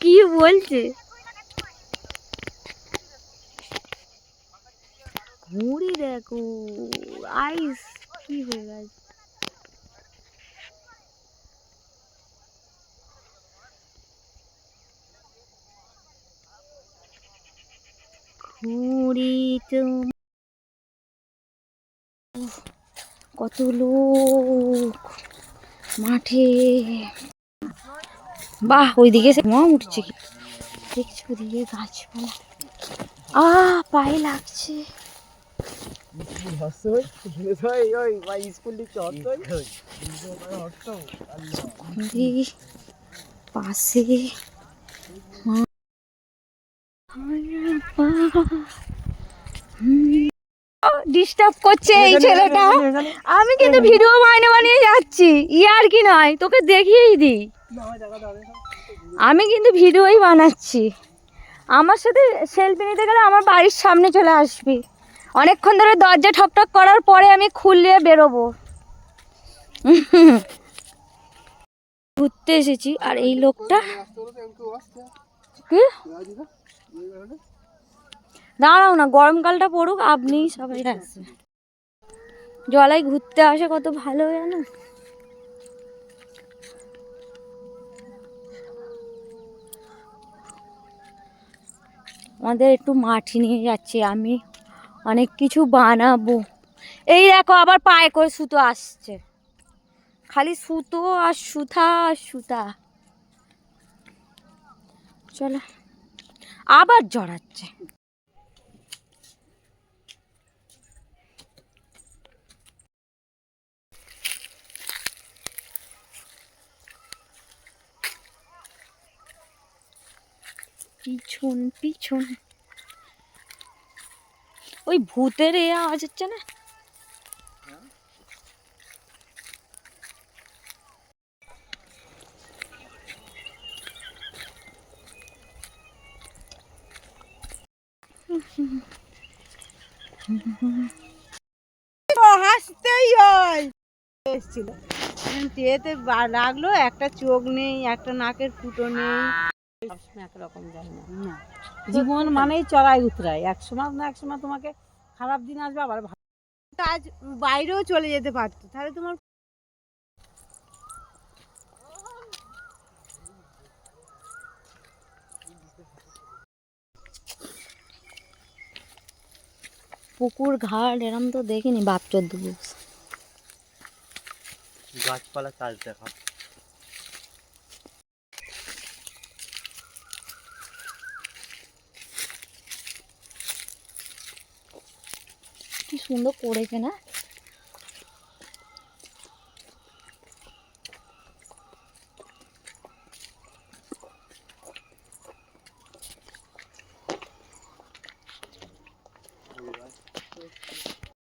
কি বলছে ঘুড়ি দেখো আইস কি হয়ে গেছে ঘুড়ি তো কত লোক মাঠে। বাহ ওইদিকে মা উঠছে কি? দেখছি ওদিকে গাছপালা। আ পায়ে লাগছে। পাশে। ডিস্টার্ব করছে এই ছেলেটা। আমি কিন্তু ভিডিও বানিয়ে বানিয়ে যাচ্ছি। ইয়ার কি নয় তোকে দেখিয়েই দিই। আমি কিন্তু ভিডিওই বানাচ্ছি। আমার সাথে সেলফি নিতে গেলে আমার বাড়ির সামনে চলে আসবি। অনেকক্ষণ ধরে দরজা ঠকঠক করার পরে আমি খুললে বেরোবো। ঘুরতে এসেছি আর এই লোকটা? কি? দাঁড়াও না গরমকালটা পড়ুক আপনি সবাই আসবে জলায় ঘুরতে আসে কত ভালো জানো? আমাদের একটু মাটি নিয়ে যাচ্ছি আমি অনেক কিছু বানাবো। এই দেখো আবার পায়ে করে সুতো আসছে। খালি সুতো আর সুতা আর সুতা। চলো। আবার জড়াচ্ছে পিছন পিছন। ওই ভূতের এ আওয়াজ হচ্ছে না? হাসতেই হয়। এসেছিল। এতে লাগল, একটা চোখ নেই, একটা নাকের ফুটো নেই। একরকম যায় না। না। জীবন মানেই চড়াই উতরাই। এক সময় না এক সময় তোমাকে খারাপ দিন আসবে আবার ভালো আজ বাইরেও চলে যেতে পারতো। তাহলে তোমার পুকুর ঘাট এরম তো দেখিনি বাপ চোদ্দ গাছপালা চাষ দেখা। কি সুন্দর করেছে না?